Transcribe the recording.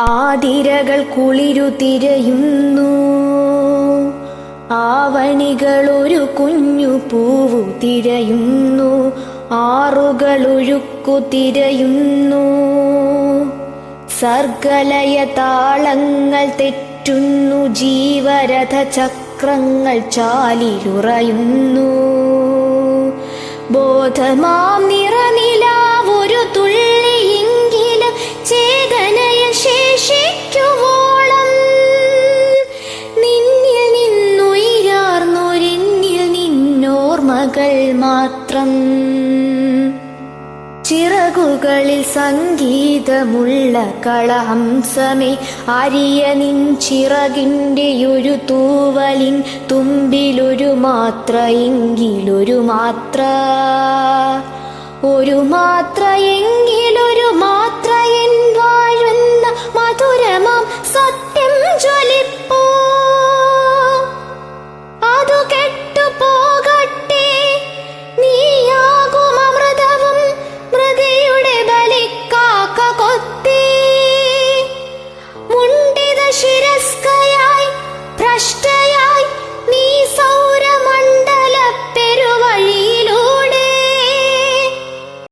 ആതിരകൾ കുളിരു തിരയുന്നു. ആവണികൾ ഒരു കുഞ്ഞു പൂവു തിരയുന്നു. ആറുകൾ ഒഴുക്കു തിരയുന്നു. സർഗലയ താളങ്ങൾ തെറ്റുന്നു. ജീവരഥ ചക്രങ്ങൾ ചാലിലുറയുന്നു. ബോധമാം നിറനിലാവൊരു നിന്നോർമകൾ മാത്രം. ചിറകുകളിൽ സംഗീതമുള്ള കളഹംസമേ അരിയ നിൻ ചിറകിന്റെ ഒരു തൂവലിൻ തുമ്പിലൊരു മാത്ര എങ്കിലൊരു മാത്ര. ഒരു മാത്ര